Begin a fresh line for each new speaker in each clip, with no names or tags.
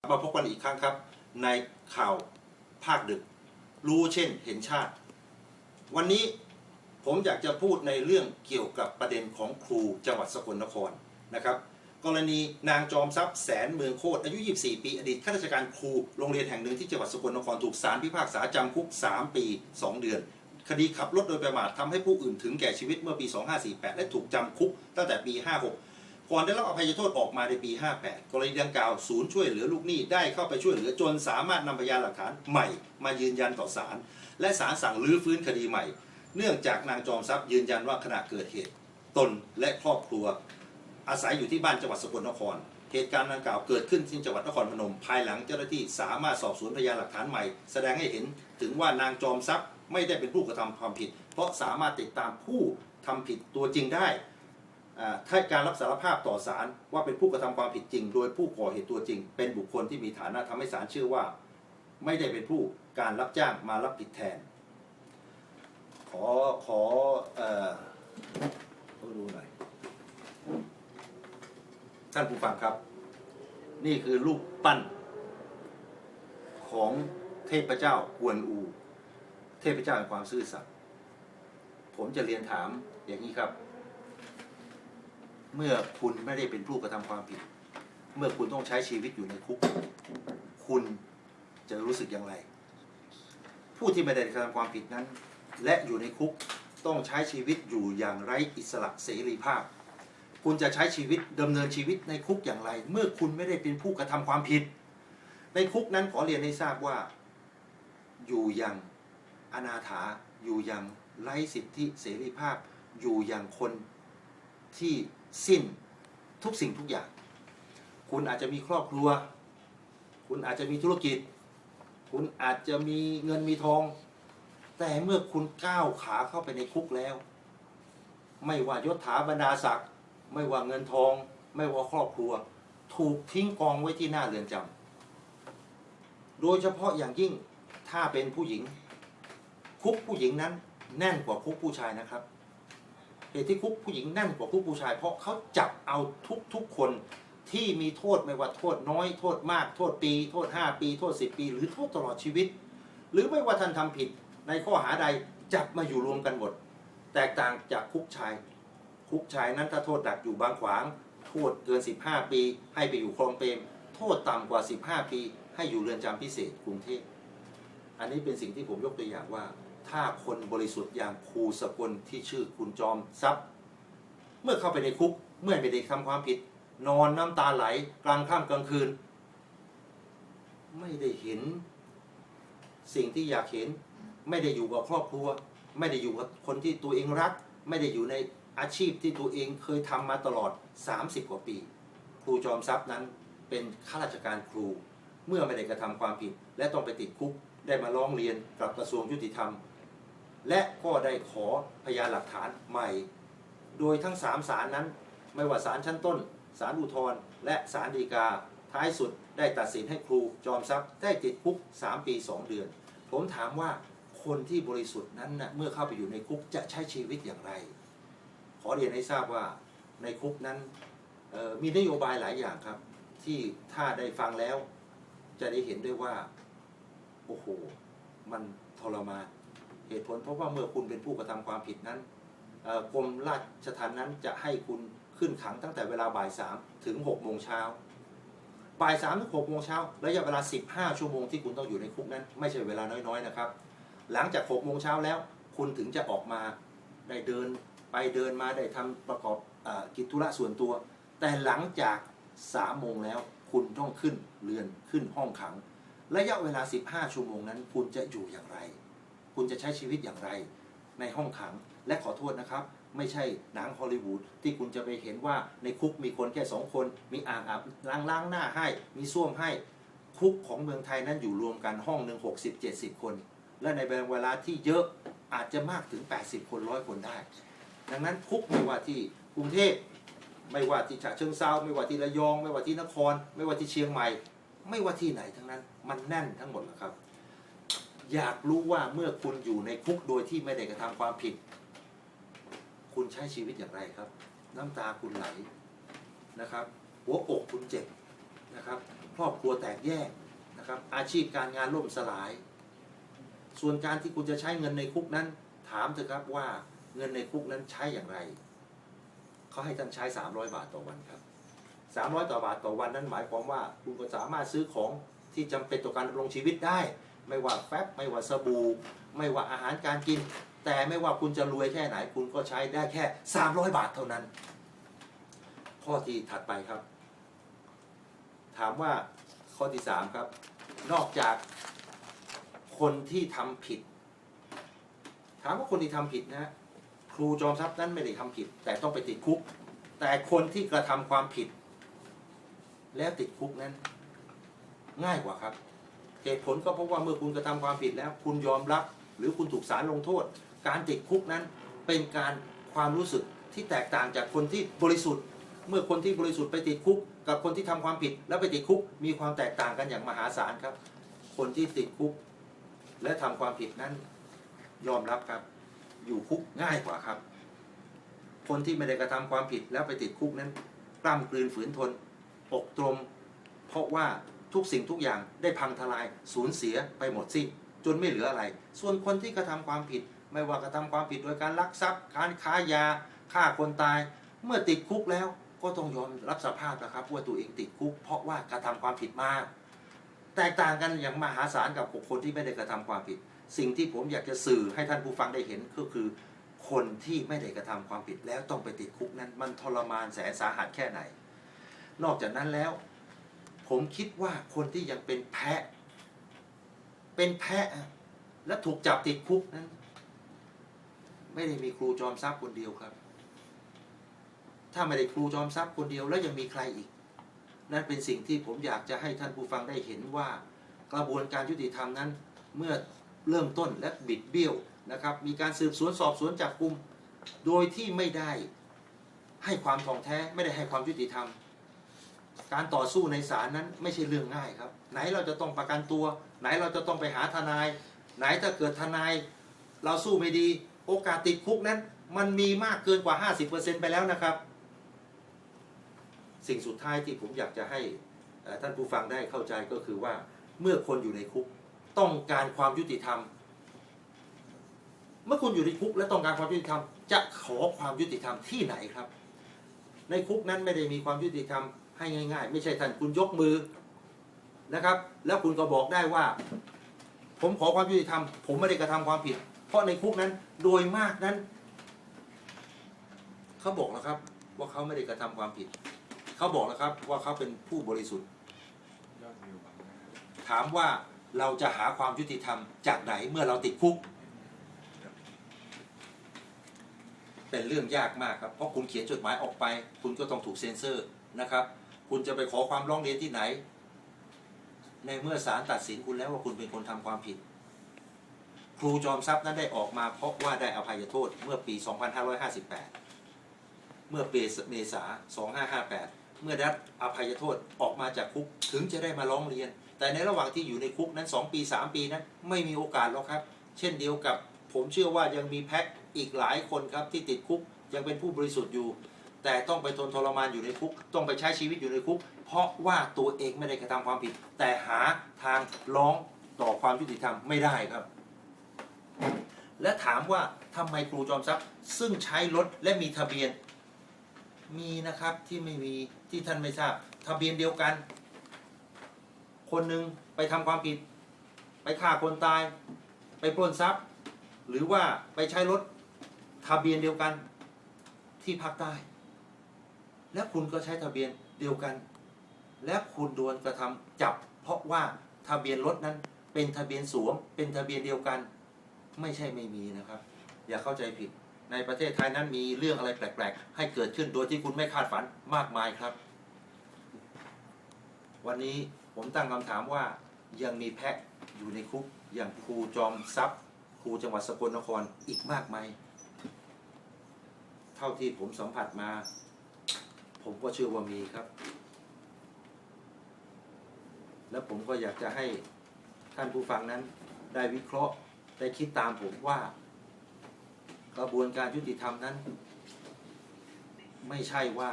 มาพบกันอีกครั้งครับ ในข่าวภาคดึก รู้เช่นเห็นชาติ วันนี้ผมอยากจะพูดในเรื่องเกี่ยวกับประเด็นของครูจังหวัดสกลนครนะครับ กรณีนางจอมทรัพย์แสนเมืองโคตรอายุ 24 ปีอดีตข้าราชการครูโรงเรียนแห่งหนึ่งที่จังหวัดสกลนครถูกศาลพิพากษาจำคุก 3 ปี 2 เดือน คดีขับรถโดยประมาททำให้ผู้อื่นถึงแก่ชีวิตเมื่อปี 2548 และถูกจำคุกตั้งแต่ปี 56 ก่อนได้รับอภัยโทษออกมาในปี 58 กรณีดังกล่าวศูนย์ช่วยเหลือลูกหนี้ได้เข้าไปช่วยเหลือจนสามารถนำพยานหลักฐานใหม่มายืนยันต่อศาลและศาลสั่งรื้อฟื้นคดีใหม่ เนื่องจากนางจอมทรัพย์ยืนยันว่าขณะเกิดเหตุ ตนและครอบครัว อาศัยอยู่ที่บ้านจังหวัดสกลนคร เหตุการณ์ดังกล่าวเกิดขึ้นที่จังหวัดนครพนม ภายหลังเจ้าหน้าที่สามารถสอบสวนพยานหลักฐานใหม่ แสดงให้เห็นถึงว่านางจอมทรัพย์ไม่ได้เป็นผู้กระทำความผิด เพราะสามารถติดตามผู้ทำผิดตัวจริงได้ ถ้าการรับสารภาพต่อศาลว่าเป็นผู้กระทำความผิดจริง โดยผู้ก่อเหตุตัวจริง เป็นบุคคลที่มีฐานะทำให้ศาลเชื่อว่า ไม่ได้เป็นผู้การรับจ้างมารับผิดแทน ขอขอเอ่อดูหน่อยท่านผู้ฟังครับ นี่คือรูปปั้น ของเทพเจ้ากวนอู เทพเจ้าแห่งความซื่อสัตย์ผมจะเรียนถามอย่างนี้ครับ เมื่อคุณไม่ได้เป็นผู้กระทำความผิด เมื่อคุณต้องใช้ชีวิตอยู่ในคุก คุณจะรู้สึกอย่างไร ผู้ที่ไม่ได้กระทำความผิดนั้น และอยู่ในคุกต้องใช้ชีวิตอยู่อย่างไร้อิสระเสรีภาพ คุณจะใช้ชีวิตดำเนินชีวิตในคุกอย่างไร เมื่อคุณไม่ได้เป็นผู้กระทำความผิด ในคุกนั้นขอเรียนให้ทราบว่า อยู่อย่างอนาถาอยู่อย่างไร้สิทธิเสรีภาพ อยู่อย่างคนที่ สิ้นทุกสิ่งทุกอย่าง คุณอาจจะมีครอบครัว คุณอาจจะมีธุรกิจ คุณอาจจะมีเงินมีทอง แต่เมื่อคุณก้าวขาเข้าไปในคุกแล้ว ไม่ว่ายศถาบรรดาศักดิ์ไม่ว่าเงินทอง ไม่ว่าครอบครัว ถูกทิ้งกองไว้ที่หน้าเรือนจำโดยเฉพาะอย่างยิ่งถ้าเป็นผู้หญิง คุกผู้หญิงนั้นแน่นกว่าคุกผู้ชายนะครับ เหตุที่คุกผู้หญิงแน่นกว่าคุกผู้ชาย เพราะเขาจับเอาทุกทุกๆคนที่มีโทษไม่ว่าโทษน้อยโทษมาก โทษปี โทษ 5 ปี โทษ 10 ปี หรือโทษตลอดชีวิต หรือไม่ว่าท่านทำผิดในข้อหาใดจับมาอยู่รวมกันหมด แตกต่างจากคุกชาย คุกชายนั้นถ้าโทษดักอยู่บางขวาง โทษเกิน 15 ปี ให้ไปอยู่คลองเปรมโทษต่ำกว่า 15 ปี ให้อยู่เรือนจำพิเศษกรุงเทพอันนี้เป็นสิ่งที่ผมยกตัวอย่างว่า ถ้าคนบริสุทธิ์อย่างครูสกลที่ชื่อคุณจอมทรัพย์ เมื่อเข้าไปในคุกเมื่อไม่ได้ทำความผิด นอนน้ำตาไหลกลางค่ำกลางคืน ไม่ได้เห็น สิ่งที่อยากเห็น ไม่ได้อยู่กับครอบครัว ไม่ได้อยู่กับคนที่ตัวเองรัก ไม่ได้อยู่ในอาชีพที่ตัวเองเคยทำมาตลอด 30 กว่าปี ครูจอมทรัพย์นั้นเป็นข้าราชการครู เมื่อไม่ได้กระทำความผิด และต้องไปติดคุกได้มาร้องเรียนกับกระทรวงยุติธรรม และก็ได้ขอพยานหลักฐานใหม่ โดยทั้งสามศาลนั้น ไม่ว่าศาลชั้นต้นศาลอุทธรณ์และศาลฎีกา ท้ายสุดได้ตัดสินให้ครูจอมทรัพย์ได้ติดคุก 3 ปี 2 เดือน ผมถามว่าคนที่บริสุทธิ์นั้นนะเมื่อเข้าไปอยู่ในคุกจะใช้ชีวิตอย่างไร ขอเรียนให้ทราบว่าในคุกนั้นมีนโยบายหลายอย่างครับ ที่ถ้าได้ฟังแล้ว จะได้เห็นด้วยว่า โอ้โห มันทรมาน เหตุผลเพราะว่าเมื่อคุณเป็นผู้กระทำความผิดนั้นกรมราชทัณฑ์นั้นจะให้คุณขึ้นขังตั้งแต่เวลาบ่ายสามถึงหกโมงเช้าบ่ายสามถึงหกโมงเช้าระยะเวลาสิบห้าชั่วโมงที่คุณต้องอยู่ในคุกนั้น ไม่ใช่เวลาน้อยๆนะครับ หลังจากหกโมงเช้าแล้ว คุณถึงจะออกมาได้เดินไปเดินมาได้ทำประกอบอกิจธุระส่วนตัว แต่หลังจากสามโมงแล้วคุณต้องขึ้นเรือนขึ้นห้องขัง ระยะเวลา 15 ชั่วโมงนั้น คุณจะอยู่อย่างไร คุณจะใช้ชีวิตอย่างไรในห้องขังและขอโทษนะครับ ไม่ใช่หนังฮอลลีวูดที่คุณจะไปเห็นว่าในคุกมีคนแค่สองคน มีอ่างอาบล้างล้างหน้าให้ มีส้วมให้ คุกของเมืองไทยนั้นอยู่รวมกันห้องหนึ่งหกสิบเจ็ดสิบคน และในเวลาที่เยอะอาจจะมากถึง 80 คนร้อยคนได้ ดังนั้นคุกไม่ว่าที่กรุงเทพไม่ว่าที่ฉะเชิงเซาไม่ว่าที่ระยอง ไม่ว่าที่นคร ไม่ว่าที่เชียงใหม่ ไม่ว่าที่ไหนทั้งนั้น มันแน่นทั้งหมดแหละครับ อยากรู้ว่าเมื่อคุณอยู่ในคุกโดยที่ไม่ได้กระทำความผิด คุณใช้ชีวิตอย่างไรครับ น้ำตาคุณไหลนะครับ หัวอกคุณเจ็บนะครับครอบครัวแตกแยกนะครับ อาชีพการงานล่มสลาย ส่วนการที่คุณจะใช้เงินในคุกนั้น ถามเถอะครับว่าเงินในคุกนั้นใช้อย่างไรเขาให้ท่านใช้ 300 บาทต่อวันครับ 300 ต่อบาทต่อวันนั้นหมายความว่า คุณก็สามารถซื้อของที่จำเป็นต่อการดำรงชีวิตได้ ไม่ว่าแฟบไม่ว่าสบู่ไม่ว่าอาหารการกิน แต่ไม่ว่าคุณจะรวยแค่ไหน คุณก็ใช้ได้แค่ 300 บาทเท่านั้น ข้อที่ถัดไปครับ ถามว่าข้อที่สามครับ นอกจากคนที่ทำผิด ถามว่าคนที่ทำผิดนะฮะครูจอมทรัพย์นั้นไม่ได้ทำผิด แต่ต้องไปติดคุก แต่คนที่กระทำความผิด แล้วติดคุกนั้น ง่ายกว่าครับ เหตุผลก็เพราะว่าเมื่อคุณกระทำความผิดแล้ว คุณยอมรับ หรือคุณถูกศาลลงโทษ การติดคุกนั้นเป็นการความรู้สึกที่แตกต่างจากคนที่บริสุทธิ์ เมื่อคนที่บริสุทธิ์ไปติดคุก กับคนที่ทำความผิดแล้วไปติดคุก มีความแตกต่างกันอย่างมหาศาลครับ คนที่ติดคุก และทำความผิดนั้น ยอมรับครับ อยู่คุกง่ายกว่าครับ คนที่ไม่ได้กระทำความผิดแล้วไปติดคุกนั้นกล้ำกลืนฝืนทน อกตรม เพราะว่า ทุกสิ่งทุกอย่างได้พังทลายสูญเสียไปหมดสิ้นจนไม่เหลืออะไร ส่วนคนที่กระทำความผิด ไม่ว่ากระทำความผิดโดยการลักทรัพย์ การค้ายาฆ่าคนตาย เมื่อติดคุกแล้วก็ต้องยอมรับสภาพนะครับว่าตัวเองติดคุก เพราะว่ากระทำความผิดมาก แตกต่างกันอย่างมหาศาลกับคนที่ไม่ได้กระทำความผิด สิ่งที่ผมอยากจะสื่อให้ท่านผู้ฟังได้เห็นก็คือ คนที่ไม่ได้กระทำความผิดแล้วต้องไปติดคุกนั้น มันทรมานแสนสาหัสแค่ไหน นอกจากนั้นแล้ว ผมคิดว่าคนที่ยังเป็นแพะ เป็นแพะ และถูกจับติดคุกนั้น ไม่ได้มีครูจอมทรัพย์คนเดียวครับ ถ้าไม่ได้ครูจอมทรัพย์คนเดียวแล้วยังมีใครอีก นั่นเป็นสิ่งที่ผมอยากจะให้ท่านผู้ฟังได้เห็นว่า กระบวนการยุติธรรมนั้น เมื่อเริ่มต้นและบิดเบี้ยวนะครับ มีการสืบสวนสอบสวนจับกลุ่มโดยที่ไม่ได้ให้ความทองแท้ไม่ได้ให้ความยุติธรรม การต่อสู้ในศาลนั้นไม่ใช่เรื่องง่ายครับ ไหนเราจะต้องประกันตัว ไหนเราจะต้องไปหาทนาย ไหนถ้าเกิดทนาย เราสู้ไม่ดี โอกาสติดคุกนั้น มันมีมากเกินกว่า 50%ไปแล้วนะครับ สิ่งสุดท้ายที่ผมอยากจะให้ท่านผู้ฟังได้เข้าใจก็คือว่าเมื่อคนอยู่ในคุกต้องการความยุติธรรม เมื่อคุณอยู่ในคุกและต้องการความยุติธรรม จะขอความยุติธรรมที่ไหนครับ ในคุกนั้นไม่ได้มีความยุติธรรม ให้ง่าย ๆ ไม่ใช่ท่านคุณยกมือนะครับ แล้วคุณก็บอกได้ว่า ผมขอความยุติธรรมผมไม่ได้กระทำความผิด เพราะในคุกนั้นโดยมากนั้นเขาบอกแล้วครับ ว่าเขาไม่ได้กระทำความผิดเขาบอกแล้วครับ ว่าเขาเป็นผู้บริสุทธิ์ ถามว่าเราจะหาความยุติธรรมจากไหนเมื่อเราติดคุก เป็นเรื่องยากมากครับ เพราะคุณเขียนจดหมายออกไป คุณก็ต้องถูกเซ็นเซอร์นะครับ คุณจะไปขอความร้องเรียนที่ไหน ในเมื่อศาลตัดสินคุณแล้วว่าคุณเป็นคนทำความผิด ครูจอมทรัพย์นั้นได้ออกมาเพราะว่าได้อภัยโทษเมื่อปี 2558 เมื่อปีเมษา 2558 เมื่อได้รับอภัยโทษออกมาจากคุกถึงจะได้มาร้องเรียน แต่ในระหว่างที่อยู่ในคุกนั้น 2 ปี 3 ปีนั้นไม่มีโอกาสหรอกครับ เช่นเดียวกับผมเชื่อว่ายังมีแพ็คอีกหลายคนครับที่ติดคุกยังเป็นผู้บริสุทธิ์อยู่ แต่ต้องไปทนทรมานอยู่ในคุก ต้องไปใช้ชีวิตอยู่ในคุก เพราะว่าตัวเองไม่ได้กระทำความผิด แต่หาทางร้องต่อความยุติธรรมไม่ได้ครับ และถามว่าทำไมครูจอมทรัพย์ ซึ่งใช้รถและมีทะเบียน มีนะครับที่ไม่มีที่ท่านไม่ทราบ ทะเบียนเดียวกัน คนหนึ่งไปทำความผิด ไปฆ่าคนตาย ไปปล้นทรัพย์ หรือว่าไปใช้รถทะเบียนเดียวกันที่ภาคใต้ และคุณก็ใช้ทะเบียนเดียวกัน และคุณโดนกระทำจับ เพราะว่าทะเบียนรถนั้นเป็นทะเบียนสวม เป็นทะเบียนเดียวกัน ไม่ใช่ไม่มีนะครับ อย่าเข้าใจผิด ในประเทศไทยนั้นมีเรื่องอะไรแปลก ๆ ให้เกิดขึ้นโดยที่คุณไม่คาดฝันมากมายครับ วันนี้ผมตั้งคำถามว่ายังมีแพะอยู่ในคุกอย่างครูจอมทรัพย์ครูจังหวัดสกลนครอีกมากไหมเท่าที่ผมสัมผัสมา ผมก็เชื่อว่ามีครับ และผมก็อยากจะให้ท่านผู้ฟังนั้น ได้วิเคราะห์ได้คิดตามผมว่า กระบวนการยุติธรรมนั้น ไม่ใช่ว่า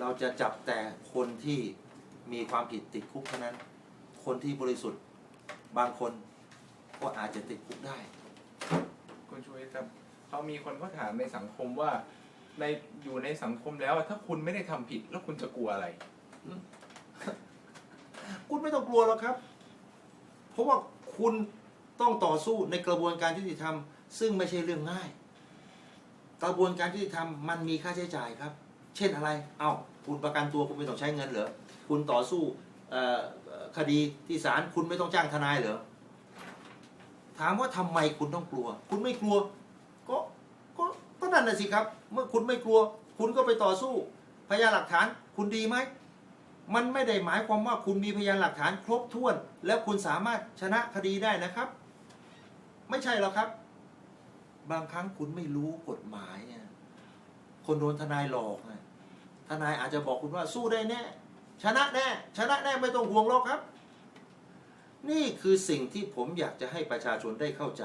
เราจะจับแต่คนที่มีความผิดติดคุกเท่านั้น คนที่บริสุทธิ์บางคนก็อาจจะติดคุกได้
คุณชูวิทย์ครับเขามีคนเขาถามในสังคมว่า ในอยู่ในสังคมแล้วอะถ้าคุณไม่ได้ทำผิดแล้วคุณจะกลัวอะไร
คุณไม่ต้องกลัวหรอกครับ เพราะว่าคุณต้องต่อสู้ในกระบวนการยุติธรรม ซึ่งไม่ใช่เรื่องง่าย กระบวนการยุติธรรมมันมีค่าใช้จ่ายครับ เช่นอะไร เอา้าคุณประกันตัวคุณไม่ต้องใช้เงินเหรอ คุณต่อสู้เอ่อเอ่อคดีที่ศาลคุณไม่ต้องจ้างทนายเหรอ ถามว่าทำไมคุณต้องกลัว คุณไม่กลัว ก็ก็ก็ นั่นน่ะสิครับ เมื่อคุณไม่กลัว คุณก็ไปต่อสู้พยานหลักฐาน คุณดีไหมมันไม่ได้หมายความว่าคุณมีพยานหลักฐานครบถ้วน แล้วคุณสามารถชนะคดีได้นะครับ ไม่ใช่หรอกครับ บางครั้งคุณไม่รู้กฎหมายคนโดนทนายหลอกนะทนายอาจจะบอกคุณว่าสู้ได้แน่ ชนะแน่ ชนะแน่ไม่ต้องห่วงหรอกครับ นี่คือสิ่งที่ผมอยากจะให้ประชาชนได้เข้าใจ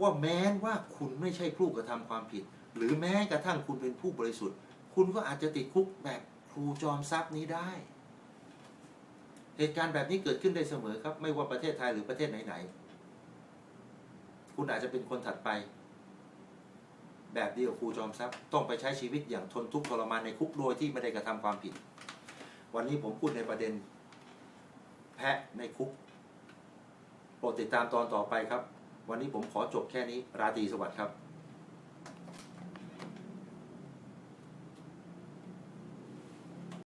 ว่าแม้ว่าคุณไม่ใช่ผู้กระทำความผิด หรือแม้กระทั่งคุณเป็นผู้บริสุทธิ์ คุณก็อาจจะติดคุกแบบครูจอมทรัพย์นี้ได้ เหตุการณ์แบบนี้เกิดขึ้นได้เสมอครับ ไม่ว่าประเทศไทยหรือประเทศไหนๆคุณอาจจะเป็นคนถัดไป แบบเดียวกับครูจอมทรัพย์ต้องไปใช้ชีวิตอย่างทนทุกข์ทรมานในคุกโดยที่ไม่ได้กระทำความผิด วันนี้ผมพูดในประเด็น แพะในคุกโปรดติดตามตอนต่อไปครับ วันนี้ผมขอจบแค่นี้ ราตรีสวัสดิ์ครับ